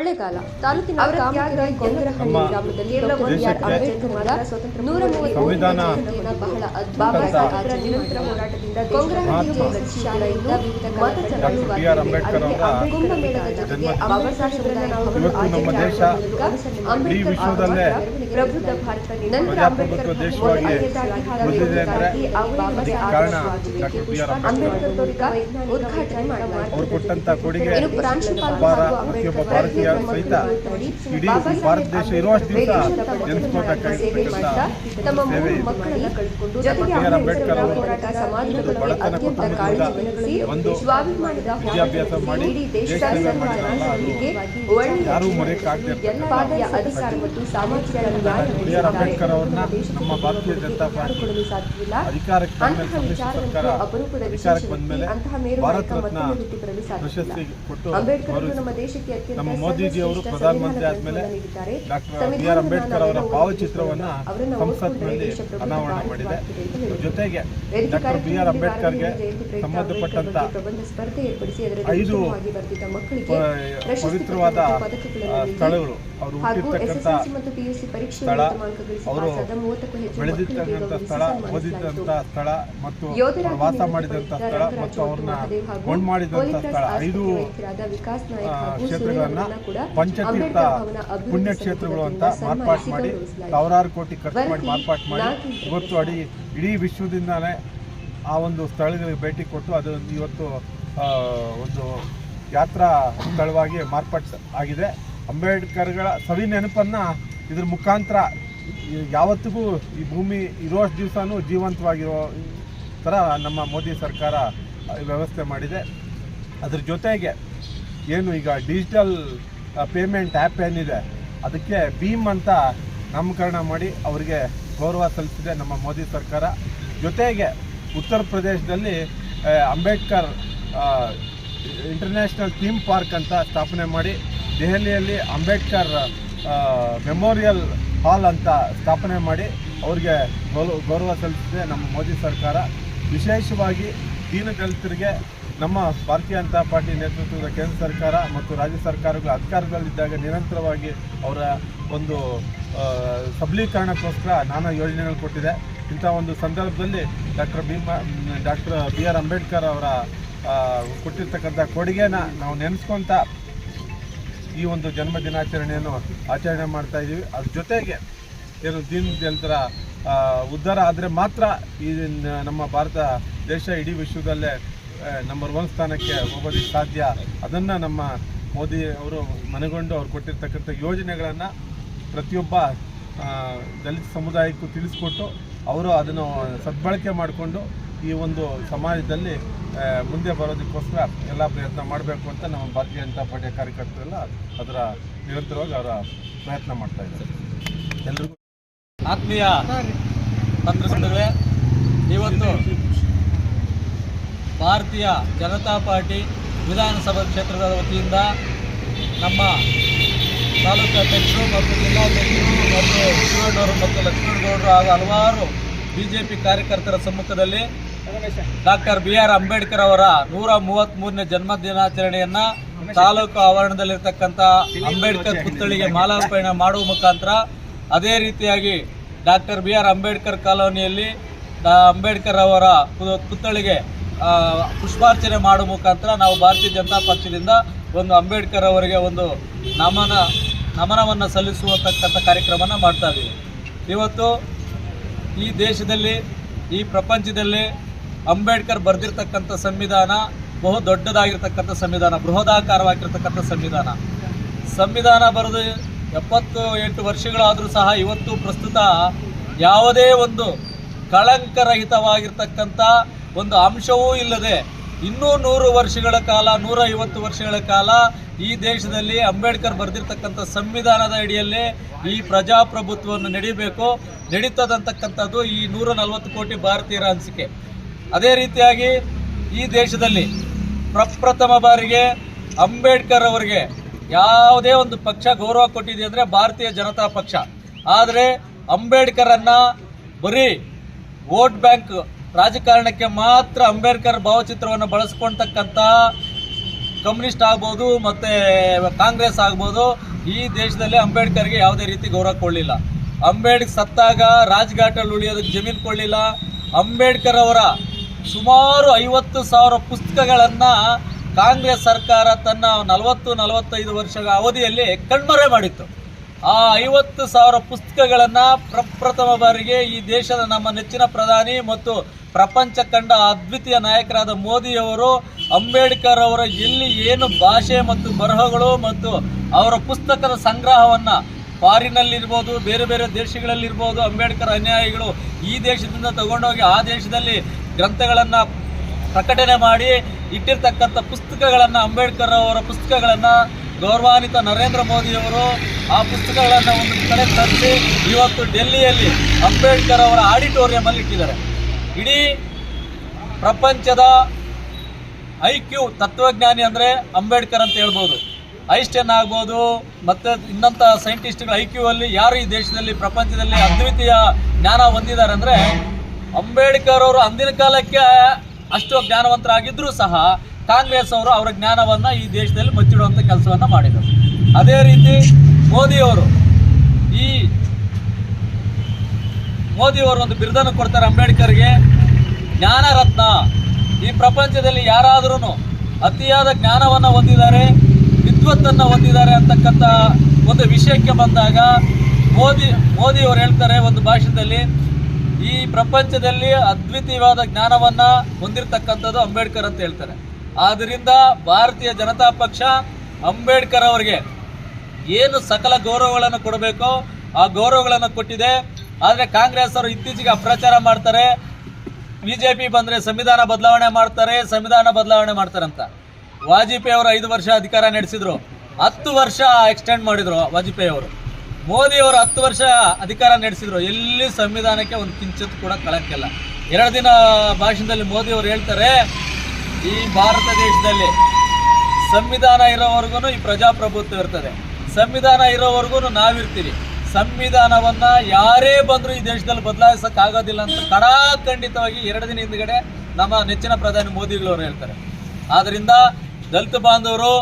ಕೊಳ್ಳೇಗಾಲ ತಾಲೂಕಿನ ಗೊಂಗರಹಳ್ಳಿ ಗ್ರಾಮದಲ್ಲಿ doctor B R Ambedkar ಅವರ ನೂರ ಬಹಳ ಅದ್ಭುತ. ಗೊಂಗರಹಳ್ಳಿ ಜೆಎಸ್ಎಸ್ ಶಾಲೆಯಿಂದ ವಿವಿಧ ಅಂಬೇಡ್ಕರ್ ಅವರ ಕುಂಭಮೇಳದ ಜೊತೆಗೆ ಅಂಬೇಡ್ಕರ್ ಪ್ರಬುದ್ಧ ಭಾರತ ನಂತರ ಅಂಬೇಡ್ಕರ್ ಅಂಬೇಡ್ಕರ್ ಉದ್ಘಾಟನೆ ಮಾಡಲಾಯಿತು ಅವರು ಕೊಟ್ಟಂತ ಕೊಡುಗೆ ಪ್ರಾಂಶುಪಾಲ ಪ್ರತಿಯೊಬ್ಬ ಭಾರತೀಯ ಸಹಿತ ಇಡೀ ಭಾರತ ದೇಶ ಇರುವಷ್ಟು ದಿವಸ ಸೇವೆ ತಮ್ಮ ಅಂಬೇಡ್ಕರ್ ಅವರು ಬಡತನ ಅತ್ಯಂತ ಕುಟುಂಬದಿಂದ ಒಂದು ವಿದ್ಯಾಭ್ಯಾಸ ಮಾಡಿ ದೇಶ ಸೇವೆ ಮಾಡಿದ್ರಲ್ಲ ಯಾರೂ ಮರೆಯಕ್ಕಾಗದೇ ಬಿ ಆರ್ ಅಂಬೇಡ್ಕರ್ ಅವ್ರನ್ನ ನಮ್ಮ ಭಾರತೀಯ ಜನತಾ ಪಾರ್ಟಿ ಅಧಿಕಾರಕ್ಕೆ ಸರ್ಕಾರ ಅಧಿಕಾರಕ್ಕೆ ಬಂದ ಮೇಲೆ ಭಾರತ ರತ್ನ ಪ್ರಶಸ್ತಿ ಕೊಟ್ಟು ನಮ್ಮ ದೇಶಕ್ಕೆ ಅವರು ಪ್ರಧಾನಮಂತ್ರಿ ಆದಮೇಲೆ ಡಾಕ್ಟರ್ ಬಿ ಆರ್ ಅಂಬೇಡ್ಕರ್ ಅವರ ಭಾವಚಿತ್ರವನ್ನು ಸಂಸತ್ನಲ್ಲಿ ಅನಾವರಣ ಮಾಡಿದೆ. ಜೊತೆಗೆ ಡಾಕ್ಟರ್ ಬಿ ಆರ್ ಅಂಬೇಡ್ಕರ್ಗೆ ಸಂಬಂಧಪಟ್ಟಂತ ಐದು ಪವಿತ್ರವಾದ ಸ್ಥಳಗಳು. ಹಾಗೂ ಹುಟ್ಟಿರ್ತಕ್ಕಂಥ SSLC ಮತ್ತು ಪಿಯುಸಿ ಪರೀಕ್ಷೆ ಬೆಳೆದಿರ್ತಕ್ಕಂಥ ಸ್ಥಳ. ಓದಿದಂಥ ಸ್ಥಳ ಮತ್ತು ವಾಸ ಮಾಡಿದಂಥ ಸ್ಥಳ ಮತ್ತು ಅವ್ರನ್ನ ಹಾಗೂ ಮಾಡಿದಂಥ ಸ್ಥಳ. ಐದು ಕ್ಷೇತ್ರಗಳನ್ನ ಕೂಡ ಪಂಚತೀರ್ಥ ಅಂಬೇಡ್ಕರ್ ಭವನ ಅಭಿವೃದ್ಧಿ ಪುಣ್ಯ ಕ್ಷೇತ್ರಗಳು ಅಂತ ಮಾರ್ಪಾಟ್ ಮಾಡಿ ಸಾವಿರಾರು ಕೋಟಿ ಖರ್ಚು ಮಾಡಿ ಮಾರ್ಪಾಟ್ ಮಾಡಿ. ಇವತ್ತು ಅಡಿ ಇಡೀ ವಿಶ್ವದಿಂದಲೇ ಆ ಒಂದು ಸ್ಥಳಗಳಿಗೆ ಭೇಟಿ ಕೊಟ್ಟು ಅದು ಇವತ್ತು ಒಂದು ಯಾತ್ರಾ ಸ್ಥಳವಾಗಿ ಮಾರ್ಪಾಟ್ ಆಗಿದೆ. ಅಂಬೇಡ್ಕರ್ಗಳ ಸವಿ ನೆನಪನ್ನು ಇದ್ರ ಮುಖಾಂತರ ಯಾವತ್ತಿಗೂ ಈ ಭೂಮಿ ಇರುವಷ್ಟು ದಿವಸನೂ ಜೀವಂತವಾಗಿರೋ ಥರ ನಮ್ಮ ಮೋದಿ ಸರ್ಕಾರ ವ್ಯವಸ್ಥೆ ಮಾಡಿದೆ. ಅದ್ರ ಜೊತೆಗೆ ಏನು ಈಗ ಡಿಜಿಟಲ್ ಪೇಮೆಂಟ್ ಆ್ಯಪ್ ಏನಿದೆ, ಅದಕ್ಕೆ ಭೀಮ್ ಅಂತ ನಾಮಕರಣ ಮಾಡಿ ಅವರಿಗೆ ಗೌರವ ಸಲ್ಲಿಸಿದೆ ನಮ್ಮ ಮೋದಿ ಸರ್ಕಾರ. ಜೊತೆಗೆ ಉತ್ತರ ಪ್ರದೇಶದಲ್ಲಿ ಅಂಬೇಡ್ಕರ್ ಇಂಟರ್ನ್ಯಾಷನಲ್ ಥೀಮ್ ಪಾರ್ಕ್ ಅಂತ ಸ್ಥಾಪನೆ ಮಾಡಿ ದೆಹಲಿಯಲ್ಲಿ ಅಂಬೇಡ್ಕರ್ ಮೆಮೋರಿಯಲ್ ಹಾಲ್ ಅಂತ ಸ್ಥಾಪನೆ ಮಾಡಿ ಅವ್ರಿಗೆ ಗೌರವ ಗೌರವ ಸಲ್ಲಿಸಿದೆ ನಮ್ಮ ಮೋದಿ ಸರ್ಕಾರ. ವಿಶೇಷವಾಗಿ ದೀನದಲಿತರಿಗೆ ನಮ್ಮ ಭಾರತೀಯ ಜನತಾ ಪಾರ್ಟಿ ನೇತೃತ್ವದ ಕೇಂದ್ರ ಸರ್ಕಾರ ಮತ್ತು ರಾಜ್ಯ ಸರ್ಕಾರಗಳು ಅಧಿಕಾರದಲ್ಲಿದ್ದಾಗ ನಿರಂತರವಾಗಿ ಅವರ ಒಂದು ಸಬಲೀಕರಣಕ್ಕೋಸ್ಕರ ನಾನಾ ಯೋಜನೆಗಳು ಕೊಟ್ಟಿದೆ. ಇಂಥ ಒಂದು ಸಂದರ್ಭದಲ್ಲಿ doctor Bhima, doctor B R Ambedkar ಅವರ ಕೊಟ್ಟಿರ್ತಕ್ಕಂಥ ಕೊಡುಗೆನ ನಾವು ನೆನೆಸ್ಕೊಂತ ಈ ಒಂದು ಜನ್ಮ ದಿನಾಚರಣೆಯನ್ನು ಆಚರಣೆ ಮಾಡ್ತಾ ಇದ್ದೀವಿ. ಅದ್ರ ಜೊತೆಗೆ ಏನು ದೀನ್ ದಲಿತರ ಉದ್ಧಾರ ಆದರೆ ಮಾತ್ರ ಈ ನಮ್ಮ ಭಾರತ ದೇಶ ಇಡೀ ವಿಶ್ವದಲ್ಲೇ ನಂಬರ್ ಒನ್ ಸ್ಥಾನಕ್ಕೆ ಹೋಗೋದಕ್ಕೆ ಸಾಧ್ಯ. ಅದನ್ನು ನಮ್ಮ ಮೋದಿ ಅವರು ಮನೆಗೊಂಡು ಅವ್ರು ಕೊಟ್ಟಿರ್ತಕ್ಕಂಥ ಯೋಜನೆಗಳನ್ನು ಪ್ರತಿಯೊಬ್ಬ ದಲಿತ ಸಮುದಾಯಕ್ಕೂ ತಿಳಿಸ್ಕೊಟ್ಟು ಅವರು ಅದನ್ನು ಸದ್ಬಳಕೆ ಮಾಡಿಕೊಂಡು ಈ ಒಂದು ಸಮಾಜದಲ್ಲಿ ಮುಂದೆ ಬರೋದಕ್ಕೋಸ್ಕರ ಎಲ್ಲ ಪ್ರಯತ್ನ ಮಾಡಬೇಕು ಅಂತ ನಮ್ಮ ಭಾರತೀಯ ಜನತಾ ಪಾರ್ಟಿಯ ಕಾರ್ಯಕರ್ತರೆಲ್ಲ ಅದರ ನಿರಂತರವಾಗಿ ಅವರ ಪ್ರಯತ್ನ ಮಾಡ್ತಾ ಇದ್ದಾರೆ. ಎಲ್ರಿಗೂ ಆತ್ಮೀಯ ಪತ್ರಸಂಧುಗಳೇ ಇವತ್ತು ಭಾರತೀಯ ಜನತಾ ಪಾರ್ಟಿ ವಿಧಾನಸಭಾ ಕ್ಷೇತ್ರದ ವತಿಯಿಂದ ನಮ್ಮ ತಾಲೂಕು ಅಧ್ಯಕ್ಷರು ಮತ್ತು ಜಿಲ್ಲಾಧ್ಯಕ್ಷರು ಮತ್ತು ಶಿವಣ್ಣವರು ಮತ್ತು ಲಕ್ಷ್ಮಣಗೌಡರು ಹಾಗೂ ಹಲವಾರು ಬಿ ಜೆ ಪಿ ಕಾರ್ಯಕರ್ತರ ಸಮ್ಮುಖದಲ್ಲಿ ಡಾಕ್ಟರ್ ಬಿ ಆರ್ ಅಂಬೇಡ್ಕರ್ ಅವರ ನೂರ ಮೂವತ್ತ್ಮೂರನೇ ಜನ್ಮ ದಿನಾಚರಣೆಯನ್ನ ತಾಲೂಕು ಆವರಣದಲ್ಲಿರ್ತಕ್ಕಂಥ ಅಂಬೇಡ್ಕರ್ ಪುತ್ಥಳಿಗೆ ಮಾಲಾರ್ಪಣೆ ಮಾಡುವ ಮುಖಾಂತರ ಅದೇ ರೀತಿಯಾಗಿ ಡಾಕ್ಟರ್ ಬಿ ಆರ್ ಅಂಬೇಡ್ಕರ್ ಕಾಲೋನಿಯಲ್ಲಿ ಅಂಬೇಡ್ಕರ್ ಅವರ ಪುತ್ಥಳಿಗೆ ಪುಷ್ಪಾರ್ಚನೆ ಮಾಡುವ ಮುಖಾಂತರ ನಾವು ಭಾರತೀಯ ಜನತಾ ಪಕ್ಷದಿಂದ ಒಂದು ಅಂಬೇಡ್ಕರ್ ಅವರಿಗೆ ಒಂದು ನಮನ, ನಮನವನ್ನು ಸಲ್ಲಿಸುವತಕ್ಕಂಥ ಕಾರ್ಯಕ್ರಮವನ್ನು ಮಾಡ್ತಾ ಇದ್ದೀವಿ ಇವತ್ತು ಈ ದೇಶದಲ್ಲಿ, ಈ ಪ್ರಪಂಚದಲ್ಲಿ ಅಂಬೇಡ್ಕರ್ ಬರೆದಿರ್ತಕ್ಕಂಥ ಸಂವಿಧಾನ ಬಹು ದೊಡ್ಡದಾಗಿರ್ತಕ್ಕಂಥ ಸಂವಿಧಾನ, ಬೃಹದಾಕಾರವಾಗಿರ್ತಕ್ಕಂಥ ಸಂವಿಧಾನ. ಸಂವಿಧಾನ ಬರೆದು ಎಪ್ಪತ್ತು ಎಂಟು ವರ್ಷಗಳಾದರೂ ಸಹ ಇವತ್ತು ಪ್ರಸ್ತುತ ಯಾವುದೇ ಒಂದು ಕಳಂಕರಹಿತವಾಗಿರ್ತಕ್ಕಂಥ ಒಂದು ಅಂಶವೂ ಇಲ್ಲದೆ ಇನ್ನೂ ನೂರು ವರ್ಷಗಳ ಕಾಲ ನೂರ ಐವತ್ತು ವರ್ಷಗಳ ಕಾಲ ಈ ದೇಶದಲ್ಲಿ ಅಂಬೇಡ್ಕರ್ ಬರೆದಿರ್ತಕ್ಕಂಥ ಸಂವಿಧಾನದ ಅಡಿಯಲ್ಲೇ ಈ ಪ್ರಜಾಪ್ರಭುತ್ವವನ್ನು ನಡಿಬೇಕು. ನಡೀತದಂತಕ್ಕಂಥದ್ದು ಈ ನೂರ ನಲವತ್ತು ಕೋಟಿ ಭಾರತೀಯರ ಅನಿಸಿಕೆ. ಅದೇ ರೀತಿಯಾಗಿ ಈ ದೇಶದಲ್ಲಿ ಪ್ರಪ್ರಥಮ ಬಾರಿಗೆ ಅಂಬೇಡ್ಕರ್ ಅವರಿಗೆ ಯಾವುದೇ ಒಂದು ಪಕ್ಷ ಗೌರವ ಕೊಟ್ಟಿದೆ ಅಂದರೆ ಭಾರತೀಯ ಜನತಾ ಪಕ್ಷ. ಆದರೆ ಅಂಬೇಡ್ಕರನ್ನು ಬರೀ ವೋಟ್ ಬ್ಯಾಂಕ್ ರಾಜಕಾರಣಕ್ಕೆ ಮಾತ್ರ ಅಂಬೇಡ್ಕರ್ ಭಾವಚಿತ್ರವನ್ನು ಬಳಸ್ಕೊಳ್ತಕ್ಕಂಥ ಕಮ್ಯುನಿಸ್ಟ್ ಆಗ್ಬೋದು ಮತ್ತು ಕಾಂಗ್ರೆಸ್ ಆಗ್ಬೋದು ಈ ದೇಶದಲ್ಲಿ ಅಂಬೇಡ್ಕರ್ಗೆ ಯಾವುದೇ ರೀತಿ ಗೌರವ ಕೊಡಲಿಲ್ಲ. ಅಂಬೇಡ್ಕರ್ ಸತ್ತಾಗ ರಾಜ್ಘಾಟಲ್ಲಿ ಉಳಿಯೋದಕ್ಕೆ ಜಮೀನು ಕೊಡಲಿಲ್ಲ. ಅಂಬೇಡ್ಕರ್ ಅವರ ಸುಮಾರು ಐವತ್ತು ಸಾವಿರ ಪುಸ್ತಕಗಳನ್ನು ಕಾಂಗ್ರೆಸ್ ಸರ್ಕಾರ ತನ್ನ ನಲವತ್ತು, ನಲವತ್ತೈದು ವರ್ಷಗಳ ಅವಧಿಯಲ್ಲಿ ಕಣ್ಮರೆ ಮಾಡಿತ್ತು. ಆ ಐವತ್ತು ಸಾವಿರ ಪುಸ್ತಕಗಳನ್ನು ಪ್ರಪ್ರಥಮ ಬಾರಿಗೆ ಈ ದೇಶದ ನಮ್ಮ ನೆಚ್ಚಿನ ಪ್ರಧಾನಿ ಮತ್ತು ಪ್ರಪಂಚ ಕಂಡ ಅದ್ವಿತೀಯ ನಾಯಕರಾದ ಮೋದಿಯವರು, ಅಂಬೇಡ್ಕರ್ ಅವರ ಎಲ್ಲಿ ಏನು ಭಾಷೆ ಮತ್ತು ಬರಹಗಳು ಮತ್ತು ಅವರ ಪುಸ್ತಕದ ಸಂಗ್ರಹವನ್ನು ಫಾರಿನಲ್ಲಿರ್ಬೋದು, ಬೇರೆ ಬೇರೆ ದೇಶಗಳಲ್ಲಿರ್ಬೋದು, ಅಂಬೇಡ್ಕರ್ ಅನ್ಯಾಯಿಗಳು ಈ ದೇಶದಿಂದ ತಗೊಂಡೋಗಿ ಆ ದೇಶದಲ್ಲಿ ಗ್ರಂಥಗಳನ್ನು ಪ್ರಕಟಣೆ ಮಾಡಿ ಇಟ್ಟಿರ್ತಕ್ಕಂಥ ಪುಸ್ತಕಗಳನ್ನು ಅಂಬೇಡ್ಕರ್ ಅವರ ಪುಸ್ತಕಗಳನ್ನು ಗೌರವಾನ್ವಿತ ನರೇಂದ್ರ ಮೋದಿಯವರು ಆ ಪುಸ್ತಕಗಳನ್ನು ಒಂದು ಕಡೆ ತರಿಸಿ ಇವತ್ತು ಡೆಲ್ಲಿಯಲ್ಲಿ ಅಂಬೇಡ್ಕರ್ ಅವರ ಆಡಿಟೋರಿಯಮಲ್ಲಿ ಇಟ್ಟಿದ್ದಾರೆ. ಇಡೀ ಪ್ರಪಂಚದ ಐ ಕ್ಯೂ ತತ್ವಜ್ಞಾನಿ ಅಂದರೆ ಅಂಬೇಡ್ಕರ್ ಅಂತ ಹೇಳ್ಬೋದು. ಐಸ್ಟೆನ್ ಆಗ್ಬೋದು, ಮತ್ತು ಇನ್ನಂಥ ಸೈಂಟಿಸ್ಟ್ಗಳು ಐ ಕ್ಯೂ ಅಲ್ಲಿ ಯಾರು ಈ ದೇಶದಲ್ಲಿ ಪ್ರಪಂಚದಲ್ಲಿ ಅದ್ವಿತೀಯ ಜ್ಞಾನ ಹೊಂದಿದ್ದಾರೆ ಅಂದರೆ ಅಂಬೇಡ್ಕರ್ ಅವರು ಅಂದಿನ ಕಾಲಕ್ಕೆ ಅಷ್ಟು ಜ್ಞಾನವಂತರಾಗಿದ್ದರೂ ಸಹ ಕಾಂಗ್ರೆಸ್ ಅವರು ಅವರ ಜ್ಞಾನವನ್ನು ಈ ದೇಶದಲ್ಲಿ ಮುಚ್ಚಿಡುವಂಥ ಕೆಲಸವನ್ನು ಮಾಡಿದರು. ಅದೇ ರೀತಿ ಮೋದಿಯವರು ಈ ಮೋದಿಯವರು ಒಂದು ಬಿರುದನ್ನು ಕೊಡ್ತಾರೆ ಅಂಬೇಡ್ಕರ್ಗೆ. ಜ್ಞಾನರತ್ನ. ಈ ಪ್ರಪಂಚದಲ್ಲಿ ಯಾರಾದ್ರೂ ಅತಿಯಾದ ಜ್ಞಾನವನ್ನು ಹೊಂದಿದ್ದಾರೆ, ವಿದ್ವತ್ತನ್ನು ಹೊಂದಿದ್ದಾರೆ ಅಂತಕ್ಕಂಥ ಒಂದು ವಿಷಯಕ್ಕೆ ಬಂದಾಗ ಮೋದಿ ಮೋದಿಯವರು ಹೇಳ್ತಾರೆ ಒಂದು ಭಾಷಣದಲ್ಲಿ ಈ ಪ್ರಪಂಚದಲ್ಲಿ ಅದ್ವಿತೀಯವಾದ ಜ್ಞಾನವನ್ನು ಹೊಂದಿರತಕ್ಕಂಥದ್ದು ಅಂಬೇಡ್ಕರ್ ಅಂತ ಹೇಳ್ತಾರೆ. ಆದ್ದರಿಂದ ಭಾರತೀಯ ಜನತಾ ಪಕ್ಷ ಅಂಬೇಡ್ಕರ್ ಅವರಿಗೆ ಏನು ಸಕಲ ಗೌರವಗಳನ್ನು ಕೊಡಬೇಕೋ ಆ ಗೌರವಗಳನ್ನು ಕೊಟ್ಟಿದೆ. ಆದರೆ ಕಾಂಗ್ರೆಸ್ ಅವರು ಇತ್ತೀಚೆಗೆ ಅಪ್ರಚಾರ ಮಾಡ್ತಾರೆ. ಬಿ ಜೆ ಪಿ ಬಂದರೆ ಸಂವಿಧಾನ ಬದಲಾವಣೆ ಮಾಡ್ತಾರೆ, ಸಂವಿಧಾನ ಬದಲಾವಣೆ ಮಾಡ್ತಾರೆ ಅಂತ. ವಾಜಪೇಯಿ ಅವರು ಐದು ವರ್ಷ ಅಧಿಕಾರ ನಡೆಸಿದ್ರು. ಹತ್ತು ವರ್ಷ ಎಕ್ಸ್ಟೆಂಡ್ ಮಾಡಿದ್ರು ವಾಜಪೇಯಿ ಅವರು. ಮೋದಿ ಅವರು ಹತ್ತು ವರ್ಷ ಅಧಿಕಾರ ನಡೆಸಿದ್ರು. ಎಲ್ಲಿ ಸಂವಿಧಾನಕ್ಕೆ ಒಂದು ಕಿಂಚಿತ್ ಕೂಡ ಕಳಕ್ಕಿಲ್ಲ ಎರಡು ದಿನ ಭಾಷಣದಲ್ಲಿ ಮೋದಿ ಅವರು ಹೇಳ್ತಾರೆ, ಈ ಭಾರತ ದೇಶದಲ್ಲಿ ಸಂವಿಧಾನ ಇರೋವರೆಗೂ ಈ ಪ್ರಜಾಪ್ರಭುತ್ವ ಇರ್ತದೆ. ಸಂವಿಧಾನ ಇರೋವರೆಗೂ ನಾವಿರ್ತೀವಿ. ಸಂವಿಧಾನವನ್ನ ಯಾರೇ ಬಂದರೂ ಈ ದೇಶದಲ್ಲಿ ಬದಲಾಯಿಸೋಕ್ಕಾಗೋದಿಲ್ಲ ಅಂತ ಕಡಾಖಂಡಿತವಾಗಿ ಎರಡು ದಿನ ಹಿಂದ್ಗಡೆ ನಮ್ಮ ನೆಚ್ಚಿನ ಪ್ರಧಾನಿ ಮೋದಿಗಳವರು ಹೇಳ್ತಾರೆ. ಆದ್ದರಿಂದ ದಲಿತ ಬಾಂಧವರು,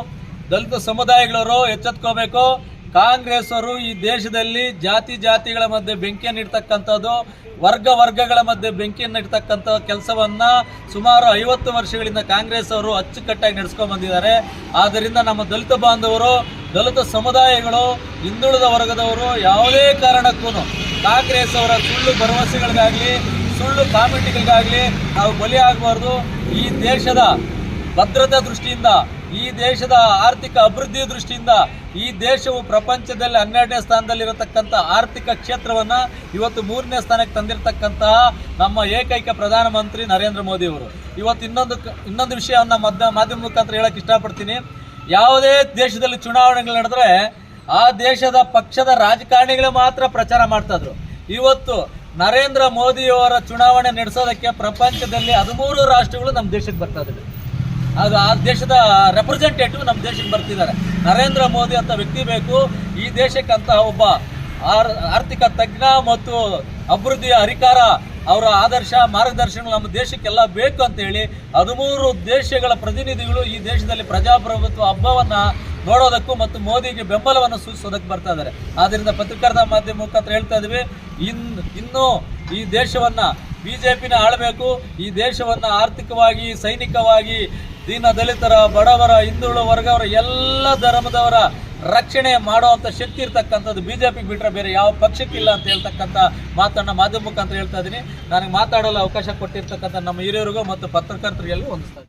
ದಲಿತ ಸಮುದಾಯಗಳವರು ಎಚ್ಚೆತ್ಕೋಬೇಕು. ಕಾಂಗ್ರೆಸ್ ಅವರು ಈ ದೇಶದಲ್ಲಿ ಜಾತಿ ಜಾತಿಗಳ ಮಧ್ಯೆ ಬೆಂಕಿಯನ್ನು ಇಡ್ತಕ್ಕಂಥದ್ದು, ವರ್ಗ ವರ್ಗಗಳ ಮಧ್ಯೆ ಬೆಂಕಿಯನ್ನು ಇಡ್ತಕ್ಕಂಥ ಕೆಲಸವನ್ನ ಸುಮಾರು ಐವತ್ತು ವರ್ಷಗಳಿಂದ ಕಾಂಗ್ರೆಸ್ ಅವರು ಅಚ್ಚುಕಟ್ಟಾಗಿ ನಡೆಸ್ಕೊಂಡ್ ಬಂದಿದ್ದಾರೆ. ಆದ್ದರಿಂದ ನಮ್ಮ ದಲಿತ ಬಾಂಧವರು, ದಲಿತ ಸಮುದಾಯಗಳು, ಹಿಂದುಳಿದ ವರ್ಗದವರು ಯಾವುದೇ ಕಾರಣಕ್ಕೂ ಕಾಂಗ್ರೆಸ್ ಅವರ ಸುಳ್ಳು ಭರವಸೆಗಳಿಗಾಗಲಿ, ಸುಳ್ಳು ಕಾಮೆಂಟ್ಗಳಿಗಾಗಲಿ ನಾವು ಬಲಿ ಆಗಬಾರ್ದು. ಈ ದೇಶದ ಭದ್ರತಾ ದೃಷ್ಟಿಯಿಂದ, ಈ ದೇಶದ ಆರ್ಥಿಕ ಅಭಿವೃದ್ಧಿ ದೃಷ್ಟಿಯಿಂದ ಈ ದೇಶವು ಪ್ರಪಂಚದಲ್ಲಿ ಹನ್ನೆರಡನೇ ಸ್ಥಾನದಲ್ಲಿರತಕ್ಕಂಥ ಆರ್ಥಿಕ ಕ್ಷೇತ್ರವನ್ನು ಇವತ್ತು ಮೂರನೇ ಸ್ಥಾನಕ್ಕೆ ತಂದಿರತಕ್ಕಂತಹ ನಮ್ಮ ಏಕೈಕ ಪ್ರಧಾನಮಂತ್ರಿ ನರೇಂದ್ರ ಮೋದಿ ಅವರು. ಇವತ್ತು ಇನ್ನೊಂದು ಇನ್ನೊಂದು ವಿಷಯವನ್ನು ಮಧ್ಯ, ಮಾಧ್ಯಮ ಮುಖಾಂತರ ಹೇಳಕ್ಕೆ ಇಷ್ಟಪಡ್ತೀನಿ. ಯಾವುದೇ ದೇಶದಲ್ಲಿ ಚುನಾವಣೆಗಳು ನಡೆದ್ರೆ ಆ ದೇಶದ ಪಕ್ಷದ ರಾಜಕಾರಣಿಗಳು ಮಾತ್ರ ಪ್ರಚಾರ ಮಾಡ್ತಾ ಇವತ್ತು ನರೇಂದ್ರ ಮೋದಿಯವರ ಚುನಾವಣೆ ನಡೆಸೋದಕ್ಕೆ ಪ್ರಪಂಚದಲ್ಲಿ ಹದಿಮೂರು ರಾಷ್ಟ್ರಗಳು ನಮ್ಮ ದೇಶಕ್ಕೆ ಬರ್ತಾ ಇದ್ದಾವೆ ಅದು ಆ ದೇಶದ ರೆಪ್ರೆಸೆಂಟೇಟಿವ್ ನಮ್ಮ ದೇಶಕ್ಕೆ ಬರ್ತಿದ್ದಾರೆ. ನರೇಂದ್ರ ಮೋದಿ ಅಂತ ವ್ಯಕ್ತಿ ಬೇಕು. ಈ ದೇಶಕ್ಕಂತಹ ಒಬ್ಬ ಆರ್- ಆರ್ಥಿಕ ತಜ್ಞ ಮತ್ತು ಅಭಿವೃದ್ಧಿಯ ಅಧಿಕಾರ ಅವರ ಆದರ್ಶ ಮಾರ್ಗದರ್ಶನ ನಮ್ಮ ದೇಶಕ್ಕೆಲ್ಲ ಬೇಕು ಅಂತ ಹೇಳಿ ಹದಿಮೂರು ದೇಶಗಳ ಪ್ರತಿನಿಧಿಗಳು ಈ ದೇಶದಲ್ಲಿ ಪ್ರಜಾಪ್ರಭುತ್ವ ಹಬ್ಬವನ್ನ ನೋಡೋದಕ್ಕೂ ಮತ್ತು ಮೋದಿಗೆ ಬೆಂಬಲವನ್ನು ಸೂಚಿಸೋದಕ್ಕೆ ಬರ್ತಾ ಇದ್ದಾರೆ. ಆದ್ದರಿಂದ ಪತ್ರಕರ್ತ ಮಾಧ್ಯಮ ಮುಖಾಂತರ ಹೇಳ್ತಾ ಇದ್ವಿ ಇನ್ ಇನ್ನು ಈ ದೇಶವನ್ನ ಪಿನ ಆಳಬೇಕು. ಈ ದೇಶವನ್ನ ಆರ್ಥಿಕವಾಗಿ, ಸೈನಿಕವಾಗಿ ದೀನ ದಲಿತರ, ಬಡವರ, ಹಿಂದುಳಿದ ವರ್ಗವರ ಎಲ್ಲ ಧರ್ಮದವರ ರಕ್ಷಣೆ ಮಾಡುವಂತ ಶಕ್ತಿ ಇರ್ತಕ್ಕಂಥದ್ದು ಬಿಜೆಪಿ ಬಿಟ್ಟರೆ ಬೇರೆ ಯಾವ ಪಕ್ಷಕ್ಕಿಲ್ಲ ಅಂತ ಹೇಳ್ತಕ್ಕಂಥ ಮಾತನ್ನ ಮಾಧ್ಯಮ ಮುಖಾಂತರ ಹೇಳ್ತಾ ಇದ್ದೀನಿ ನನಗೆ ಮಾತಾಡಲು ಅವಕಾಶ ಕೊಟ್ಟಿರ್ತಕ್ಕಂಥ ನಮ್ಮ ಹಿರಿಯರಿಗೂ ಮತ್ತು ಪತ್ರಕರ್ತರಿಗೆಲ್ಲೂ ಹೊಂದಿಸ್ತಾ.